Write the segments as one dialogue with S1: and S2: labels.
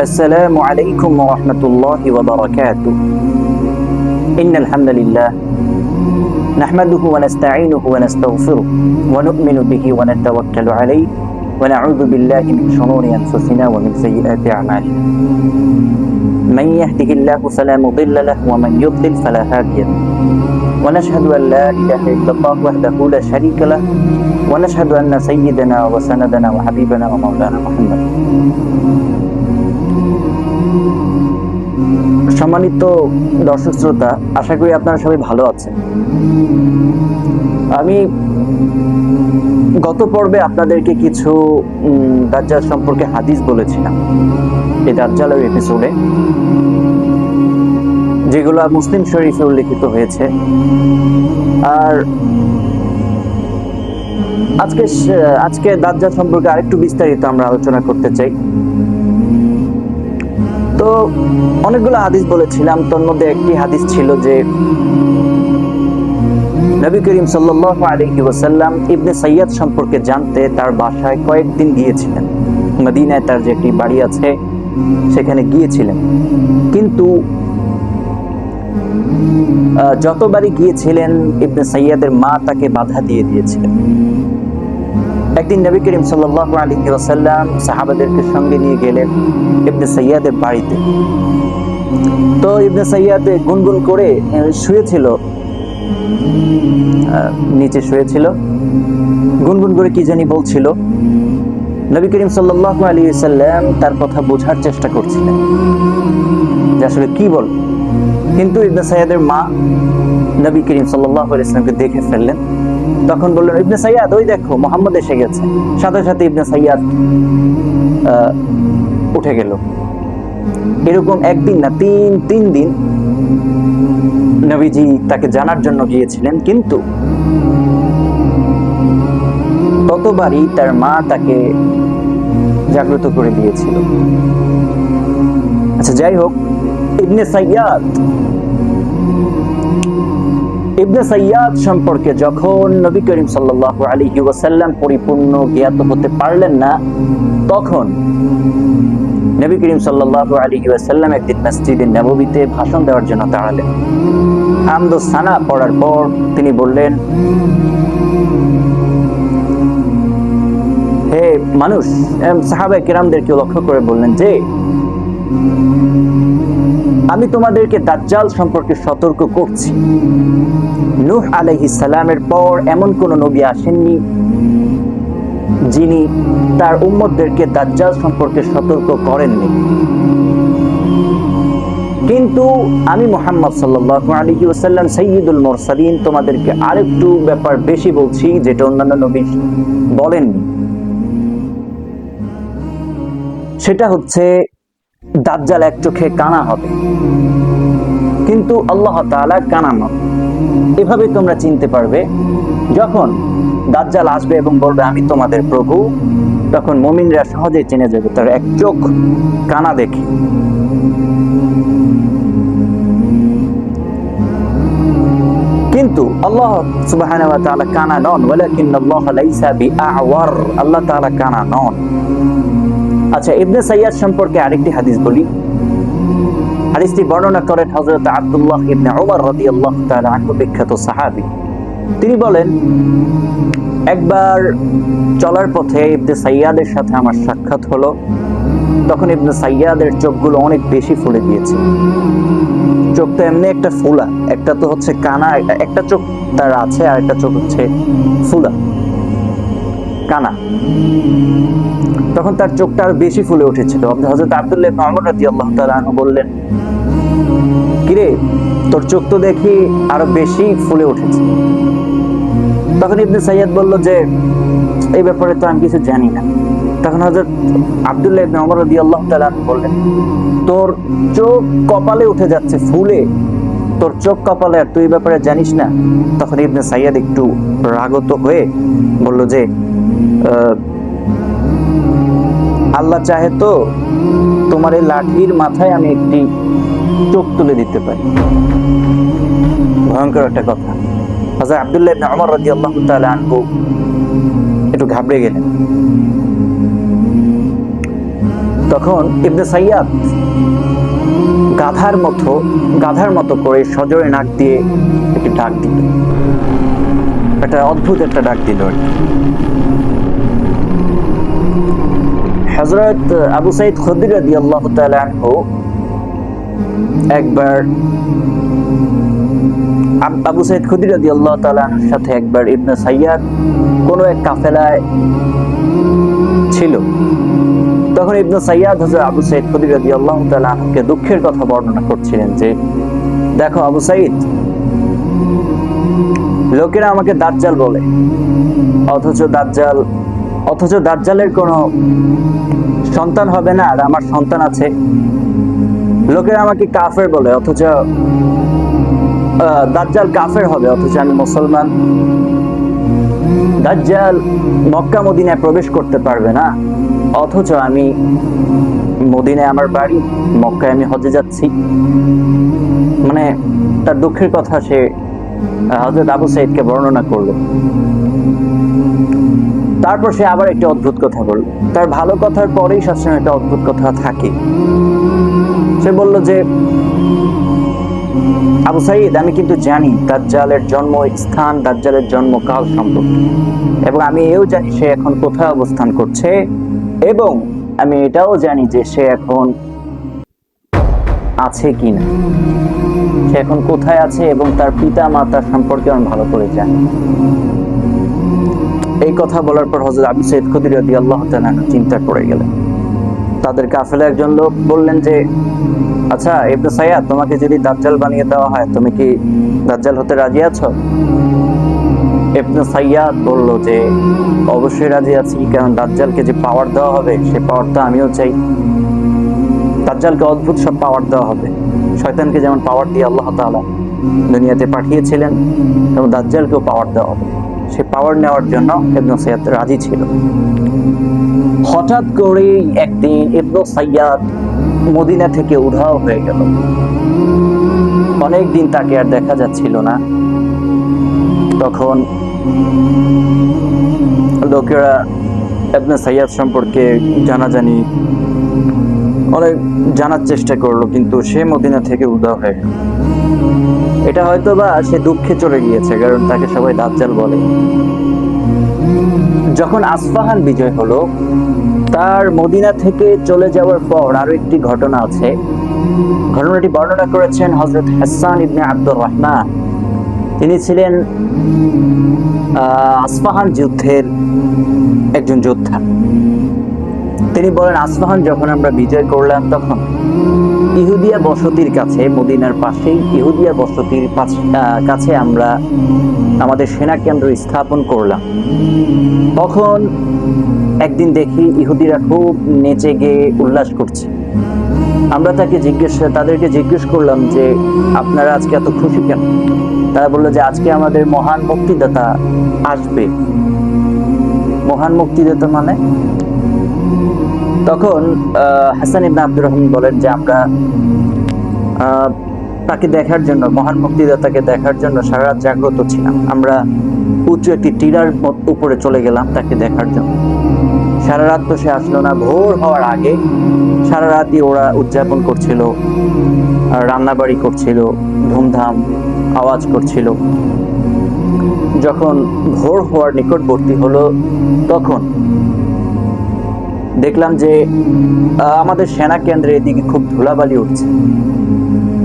S1: السلام عليكم ورحمة الله وبركاته. إن الحمد لله نحمده ونستعينه ونستغفره ونؤمن به ونتوكل عليه ونعوذ بالله من شرور أنفسنا ومن سيئات أعمالنا. من يهده الله فلا مضل له ومن يضلل فلا هادي له. ونشهد أن لا إله إلا الله وحده لا شريك له. ونشهد أن سيدنا وسندنا وحبيبنا ومولانا محمد. সম্মানিত দর্শক শ্রোতা, আশা করি আপনারা সবাই ভালো আছেন। আমি গত পর্বে আপনাদেরকে কিছু দাজ্জাল সম্পর্কে হাদিস বলেছিলাম এই দাজ্জালের এপিসোডে যেগুলো মুসলিম শরীফে উল্লেখিত হয়েছে। আর আজকে আজকে দাজ্জাল সম্পর্কে আরেকটু বিস্তারিত আমরা আলোচনা করতে চাই। তো অনেকগুলো হাদিস বলেছিলাম, তোর মধ্যে একটি হাদিস ছিল যে নবী করিম ওয়াসাল্লাম ইবনে সাইয়াদ সম্পর্কে জানতে তার বাসায় কয়েকদিন গিয়েছিলেন। মদিনায় তার যে একটি বাড়ি আছে, সেখানে গিয়েছিলেন। কিন্তু যতবারই গিয়েছিলেন, ইবনে সাইয়াদের মা তাকে বাধা দিয়ে দিয়েছিলেন। একদিন নবী করিম সাল্লাল্লাহু আলাইহি ওয়াসাল্লাম সাহাবাদেরকে সঙ্গে নিয়ে গেলেন ইবনে সাইয়াদের বাড়িতে। তো ইবনে সাইয়াদ গুনগুন করে শুয়েছিল। নিচে শুয়েছিল। গুনগুন করে কি জানি বলছিল, নবী করিম সাল্লাল্লাহু আলাইহি ওয়াসাল্লাম তার কথা বোঝার চেষ্টা করছিলেন। যে আসলে কি বল? কিন্তু ইবনে সাইয়াদের মা নবী করিম সাল্লাল্লাহু আলাইহি ওয়াসাল্লামকে দেখে ফেললেন। তখন বললেন, ইবনে সাইয়াদ, ওই দেখো, মোহাম্মদ এসে গেছে। সাথে সাথে ইবনে সাইয়াদ উঠে গেল। এরকম একদিন না, তিন তিন দিন নবীজি তাকে জানার জন্য গিয়েছিলেন, কিন্তু ততবারই তার মা তাকে জাগ্রত করে দিয়েছিল। আচ্ছা যাই হোক, ইবনে সাইয়াদ ইবনে সাইয়াদ সম্পর্কে যখন নবী করিম সাল্লাল্লাহু আলাইহি ওয়াসাল্লাম পরিপূর্ণ জ্ঞাত হতে পারলেন না, তখন নবী করিম সাল্লাল্লাহু আলাইহি ওয়াসাল্লাম একদিন মসজিদে নববীতে ভাষণ দেওয়ার জন্য দাঁড়ালেন। আমদ সানা পড়ার পর তিনি বললেন, হে মানুষ সাহাবা কিরামদেরকে লক্ষ্য করে বললেন যে আমি তোমাদেরকে দাজ্জাল সম্পর্কে সতর্ক করছি। নূহ আলাইহিস সালামের পর এমন কোন নবী আসেননি, যিনি তার উম্মতদেরকে দাজ্জাল সম্পর্কে সতর্ক করেননি। কিন্তু আমি মোহাম্মদ সাল্লাল্লাহু আলাইহি ওয়াসাল্লাম সাইয়্যিদুল মুরসালিন তোমাদেরকে আরেকটু ব্যাপার বেশি বলছি, যেটা অন্যান্য নবী বলেননি। সেটা হচ্ছে দাজ্জাল এক চোখে কানা হবে। কিন্তু আল্লাহ তাআলা কানা নন। এভাবে তোমরা চিনতে পারবে, যখন দাজ্জাল আসবে এবং বলবে, আমি তোমাদের প্রভু। তখন মুমিনরা সহজেই চিনে যাবে, তার এক চোখ কানা দেখে। কিন্তু আল্লাহ সুবহানাহু ওয়া তাআলা কানা নন ওয়ালাকিন আল্লাহ আল্লাহ তাআলা কানা নন। আচ্ছা ইবনে সাইয়াদ সম্পর্কে আরেকটি হাদিস বলি। হাদিসটি বর্ণনা করেন হযরত আব্দুল্লাহ ইবনে উমর রাদিয়াল্লাহু তাআলা আনহু, বিখ্যাত সাহাবী। তিনি বলেন, একবার চলার পথে ইবনে সাইয়াদের সাথে আমার সাক্ষাৎ হলো। তখন ইবনে সাইয়াদের চোখগুলো অনেক বেশি ফুলে গিয়েছে। চোখ তো এমনি একটা ফুলা, একটা তো হচ্ছে কানা, একটা চোখ তার আছে আর একটা চোখ হচ্ছে ফুলা। কানা। তখন তার চোখটা আরও বেশি ফুলে উঠেছিল হজরত আব্দুল্লাহ বললেন, কিরে, তোর চোখ তো দেখি আরও বেশি ফুলে উঠেছে। তখন ইবনে সাইয়াদ বলল যে, এই ব্যাপারে তো আমি কিছু জানি না। তখন হজরত আব্দুল্লাহ ইবনে ওমর রাদিয়াল্লাহু তাআলা বললেন, তোর চোখ কপালে উঠে যাচ্ছে ফুলে। তোর চোখ কপালে আর তুই ব্যাপারে জানিস না? তখন ইবনে সাইয়াদ একটু রাগত হয়ে বলল যে আল্লাহ চাহে তো তোমার এই লাঠির মাথায় আমি একটি চোখ তুলে দিতে পারি। ভয়ঙ্কর একটা কথা। হযরত আব্দুল্লাহ ইবনে ওমর রাদিয়াল্লাহু তাআলা আনহু একটু ঘাবড়ে গেলেন। তখন ইবনে সাইয়াদ গাধার মতো গাধার মতো করে সজোরে নাক দিয়ে একটি ডাক দিল একটা অদ্ভুত একটা ডাক দিল। হজরত আবু সাইদ আনহু একবার আবু সাইদ খুদ্দির রাদি আল্লাহ তালার সাথে একবার ইবনে সাইয়াদ কোনো এক কাফেলায় ছিল। তখন ইবনে সাইয়াদ হজরত আবু সাইদ খুদ্দির রাদি আল্লাহ তালাকে দুঃখের কথা বর্ণনা করছিলেন যে, দেখো আবু সাইদ, লোকেরা আমাকে দাজ্জাল বলে, অথচ দাজ্জাল অথচ দাজ্জালের কোনো সন্তান হবে না, আর আমার সন্তান আছে। লোকেরা আমাকে কাফের বলে, অথচ দাজ্জাল কাফের হবে, অথচ আমি মুসলমান। দাজ্জাল মক্কা মদিনায় প্রবেশ করতে পারবে না, অথচ আমি মদিনায় আমার বাড়ি, মক্কায় আমি হজে যাচ্ছি। মানে তার দুঃখের কথা সে হজরত আবু সাইদকে বর্ণনা করল। তারপর সে আবার একটি অদ্ভুত কথা বলল। তার ভালো কথার পরেই সবসময় একটা অদ্ভুত কথা থাকে। সে বলল যে, আবু সাইদ, আমি কিন্তু জানি দাজ্জালের জন্ম স্থান দাজ্জালের জন্ম কাল সম্পর্কে। এবং আমি এও জানি সে এখন কোথায় অবস্থান করছে। এবং আমি এটাও জানি যে সে এখন আছে কিনা। সে এখন কোথায় আছে এবং তার পিতা মাতা সম্পর্কে আমি ভালো করে জানি। এই কথা বলার পর হজরত আবু সৈয়দ খুদির রাদি আল্লাহ চিন্তা করে গেলেন। তাদের কাফেলা একজন লোক বললেন যে আচ্ছা ইবনে সাইয়াদ, তোমাকে যদি দাজ্জাল বানিয়ে দেওয়া হয়, তুমি কি দাজ্জাল হতে রাজি আছো? ইবনে সাইয়াদ বলল যে, অবশ্যই রাজি আছি, কারণ দাজ্জালকে যে পাওয়ার দেওয়া হবে, সে পাওয়ারটা আমিও চাই। দাজ্জালকে অদ্ভুত সব পাওয়ার দেওয়া হবে। শয়তানকে যেমন পাওয়ার দিয়ে আল্লাহ তাআলা দুনিয়াতে পাঠিয়েছিলেন এবং দাজ্জালকেও পাওয়ার দেওয়া হবে। সে পাওয়ার নেওয়ার জন্য ইবনে সাইয়াদ রাজি ছিল। হঠাৎ করেই একদিন ইবনে সাইয়াদ মদিনা থেকে উধাও হয়ে গেল। অনেক দিন তাকে আর দেখা যাচ্ছিল না। তখন লোকেরা ইবনে সাইয়াদ সম্পর্কে জানাজানি অনেক জানার চেষ্টা করল, কিন্তু সে মদিনা থেকে উধাও হয়ে গেল। এটা হয়তো বা সে দুঃখে চলে গিয়েছে, কারণ তাকে সবাই দাজ্জাল বলে। যখন আসফাহান বিজয় হলো, তার মদিনা থেকে চলে যাওয়ার পর আরও একটি ঘটনা আছে। ঘটনাটি বর্ণনা করেছেন হজরত হাসান ইবনে আব্দুর রহমান। তিনি ছিলেন আসফাহান যুদ্ধের একজন যোদ্ধা। তিনি বলেন, আসফাহান, যখন আমরা বিজয় করলাম তখন ইহুদিয়া বসতির কাছে, মদিনার পাশেই ইহুদিয়া বসতির কাছে আমরা আমাদের সেনা কেন্দ্র স্থাপন করলাম। তখন একদিন দেখি ইহুদিরা খুব নেচে গিয়ে উল্লাস করছে। আমরা তাকে জিজ্ঞেস, তাদেরকে জিজ্ঞেস করলাম যে, আপনারা আজকে এত খুশি কেন? তারা বলল যে, আজকে আমাদের মহান মুক্তিদাতা আসবে। মহান মুক্তিদাতা মানে? তখন হাসান ইবনে আব্দুর রহিম বলেন যে আমরা তাকে দেখার জন্য, মহান মুক্তিদাতাকে দেখার জন্য সারা রাত জাগ্রত ছিলাম। আমরা উঁচু একটি মত- উপরে চলে গেলাম তাকে দেখার জন্য। সারা রাত তো সে আসলো না, ভোর হওয়ার আগে। সারা রাতই ওরা উদযাপন করছিল রান্নাবাড়ি করছিল, ধুমধাম, আওয়াজ করছিল। যখন ভোর হওয়ার নিকটবর্তী হলো, তখন দেখলাম যে আমাদের সেনা কেন্দ্রে এদিকে খুব ধুলাবালি উঠছে।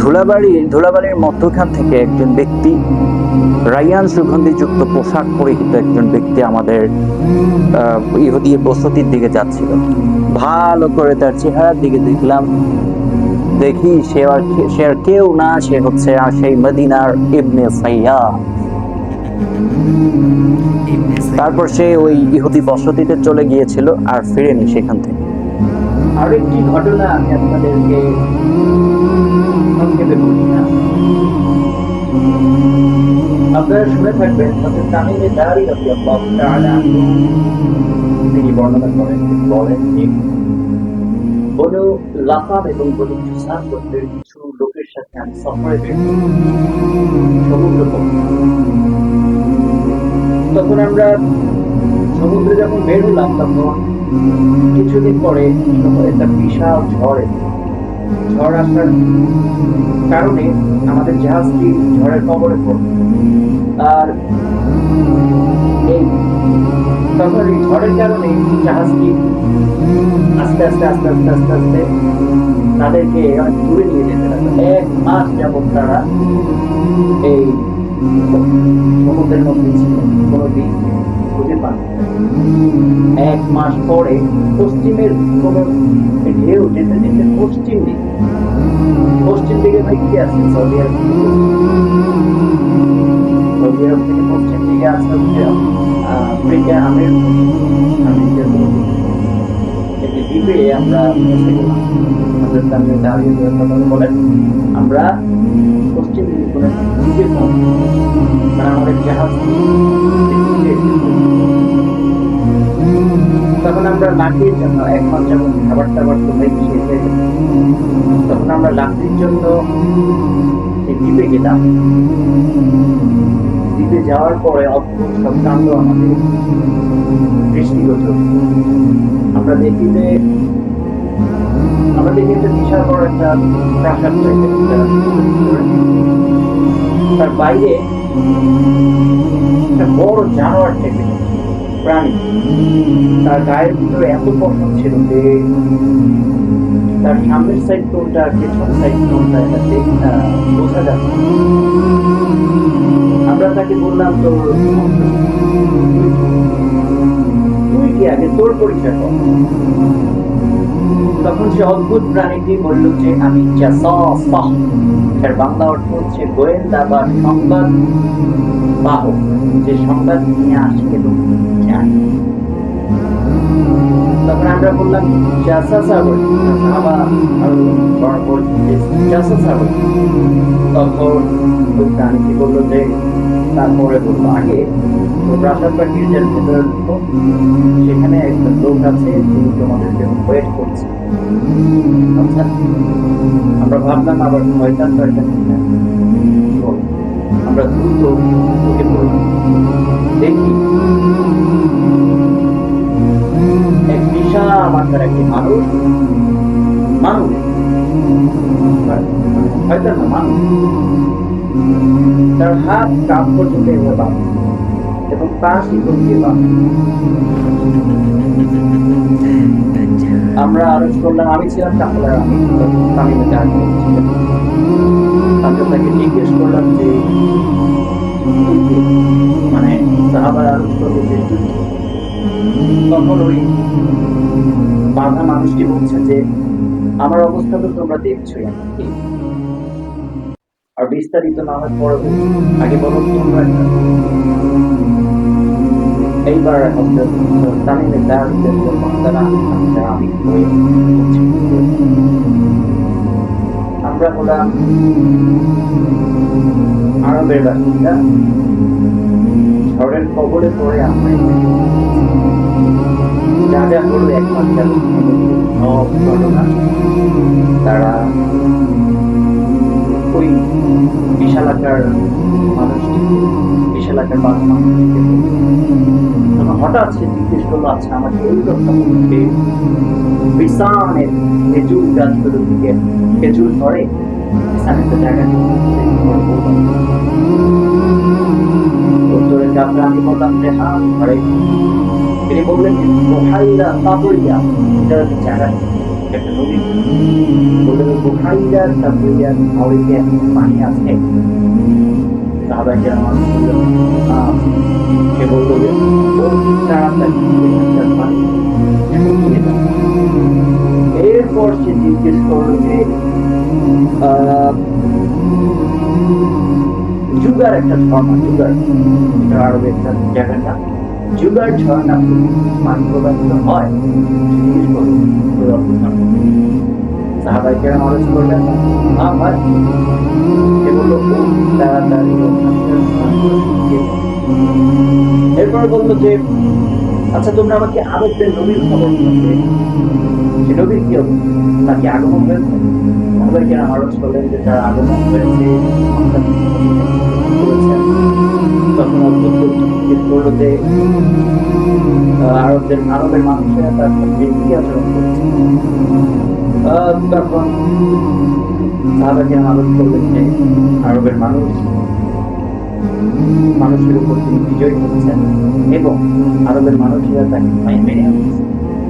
S1: ধুলাবাড়ি ধুলাবালির মধ্যখান থেকে একজন ব্যক্তি রাইয়ান সুগন্ধিযুক্ত পোশাক পরিহিত একজন ব্যক্তি আমাদের ইহুদি বসতির দিকে যাচ্ছিল। ভালো করে তার চেহারার দিকে দেখলাম। দেখি সে আর সে আর কেউ না, সে হচ্ছে আর সেই মদিনার ইবনে সাইয়া তারপর সে ওই ইহুদি বসতিতে চলে গিয়েছিল আর ফিরেনি সেখান থেকে। আরেকটি ঘটনা? আমি আপনাদেরকে সংক্ষেপে বলি আপনারা শুনে থাকবেন তাআলা। তিনি বর্ণনা করেন বলেন বনু এবং বনু গোত্রের কিছু লোকের সাথে আমি সফরে তখন আমরা সমুদ্রে যখন বের হলাম, তখন
S2: কিছুদিন পরে একটা বিশাল ঝড় এলো। ঝড় আসার কারণে আমাদের জাহাজটি ঝড়ের কবরে পড়ল আর তখন ঝড়ের কারণে জাহাজটি আস্তে আস্তে আস্তে আস্তে আস্তে আস্তে তাদেরকে দূরে নিয়ে যেতে লাগল। এক মাস যাবত তারা এই সমুদ্রের মধ্যে ছিল কোনো দিক খুঁজে পান এক মাস পরে পশ্চিমের ঢেউ যেতে যেতে পশ্চিম দিকে পশ্চিম দিকে ভাই কি আছে সৌদি আরব। পশ্চিম দিকে আসতে হচ্ছে আফ্রিকা আমের আমরা বলেন, আমরা পশ্চিম মানে তখন আমরা লাকড়ির জন্য মাস যখন খাবার টাবার তো হয়ে গেছে তখন আমরা লাকড়ির জন্য দ্বীপে গেলাম। দ্বীপে যাওয়ার পরে অদ্ভুত সব কাণ্ড আমাদের দৃষ্টিগোচর আমরা দেখি যে, আমরা দেখি যে বিশাল বড় একটা প্রাসাদ তার বাইরে একটা বড় জানোয়ার টাইপের প্রাণী। তার গায়ের ভিতরে এত পশম ছিল যে তার সামনের সাইড কোনটা পেছন সাইড কোনটা এটা দেখ আহ, বোঝা যাচ্ছে আমরা তাকে বললাম তোর তুই কি আগে তোর পরিচয় কর? তখন সে অদ্ভুত প্রাণীটি বলল যে আমি এর বাংলা অর্থ হচ্ছে গোয়েন্দা বা সংবাদ বাহক যে সংবাদ নিয়ে আসে এবং আরও বড় বড় জাসা সাগর তখন প্রাণীটি বলল যে, তারপরে বলব আগে প্রাসাদ বা গির্জার ভেতরে ঢুকো। সেখানে একটা লোক আছে তিনি তোমাদের জন্য ওয়েট করছে। আমরা ভাবলাম, আবার শয়তান শয়তান আমরা দ্রুত পড়লাম দেখি। এক বিশাল মাত্রার একটি মানুষ। মানুষ। মানুষ। তার হাত কাপ পর্যন্ত এভাবে বাঁধা এবং পা শিকল বাঁধা আমরা আরজ করলাম? আমি ছিলাম তাহলে আমি তাকে জিজ্ঞেস করলাম যে মানে সাহাবার আরজ করল যে? তখন বাধা মানুষটি বলছে যে, আমার অবস্থা তো তোমরা দেখছোই আর বিস্তারিত না হয় পরে আগে বলো, তোমরা এইবার তামিমের দাঁড়িয়ে আমি আমরা হলাম আরবের বাসিন্দা। ঝড়ের কবলে পড়ে আমরা এখানে যা যা হলো একমাত্র ঘটনা তারা ওই বিশালাকার মানুষটিকে বিশালাকার মানুষটিকে হঠাৎ সে জিজ্ঞেস করল আচ্ছা আমাকে এই কথা বলতে বিসানের খেজুর গাছগুলোর দিকে, খেজুর ধরে? বিসান একটা জায়গা বললাম যে হ্যাঁ ধরে তিনি বললেন বোহাইরা তাপরিয়া এটা একটা জায়গা একটা নদী বললেন বোহাইরা তাপরিয়া নদীতে পানি আছে। এরপর সে জিজ্ঞেস করল যে জুগার একটা ঝর্ণা জুগার এটা একটা জায়গার নাম জুগার ঝর্ণা পানি প্রবাহিত হয় ওই অদ্ভুত মানুষ। করলেন হ্যাঁ ভাই সে বলল তাড়াতাড়ি ওখানকার পানিগুলো শুকিয়ে দাও।" এরপর বলল যে আচ্ছা তোমরা আমাকে আরবদের নবীর খবর নবীর কি নাকি আগমন হয়েছে সাহাবাইকে আলোচ করলেন যে তার আগমন। করেছেন তখন আরবদের, আরবের মানুষেরা তার সাথে কি আচরণ করছে তখন সাহাবাকে আরোপ যে আরবের মানুষ, মানুষের উপর তিনি বিজয়ী হচ্ছেন এবং আরবের মানুষেরা তাকে মেনে আনছে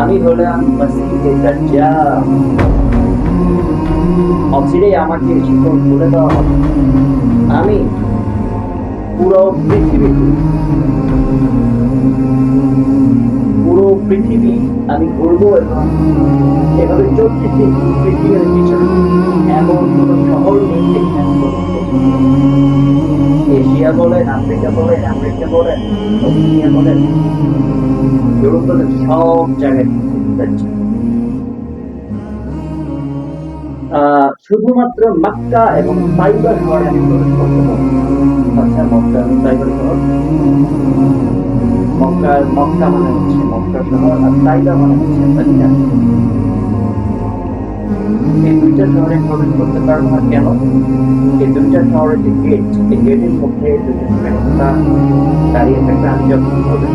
S2: আমি হলাম মসজিদে দাজ্জাল। অচিরেই আমাকে খুলে দেওয়া হবে। আমি পুরো পৃথিবী পুরো পৃথিবী আমি ঘুরবো এবং এভাবে চলতে পৃথিবীর পিছনে। শুধুমাত্র মক্কা এবং সাইবার শহরে আচ্ছা মক্কা মক্কা মানে হচ্ছে মক্কা শহর আর সাইবা মানে হচ্ছে এই দুইটা শহরে প্রবেশ করতে পারব না কেন? এই দুইটা শহরের যে গেট এই গেটের মধ্যে দুজন ফেরেস্তা দাঁড়িয়ে থাকবে, আমি যখন প্রবেশ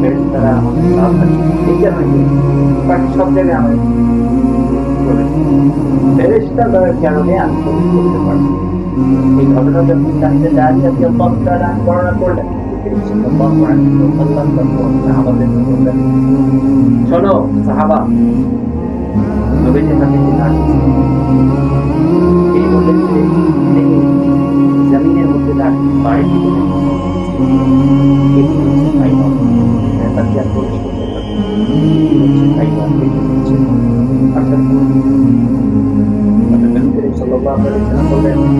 S2: ফেরেস্তারা আমাকে এই কারণে বাকি সব জায়গায় আমার আমি শোনো, সাহাবা নবীজির হাতে যে লাঠি ছিল, তিনি বললেন জমিনের মধ্যে বাড়ি তার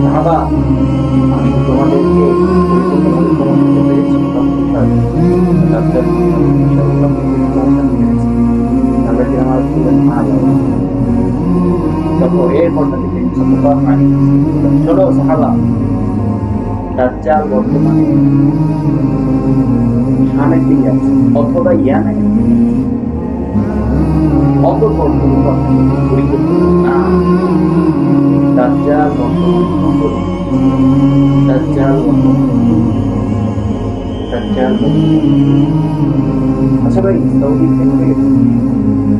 S2: সাহাবা আমি তোমাদেরকে পরিপূর্ণভাবে করতে পেরেছি দাজ্জাল বর্তমানে শামের দিকে আছে অথবা ইয়ামে অত কোনো কথা গুরুত্বপূর্ণ না দাজ্জাল বর্তমানে দাজ্জাল বর্তমানে আচ্ছা ভাই সৌদি থেকে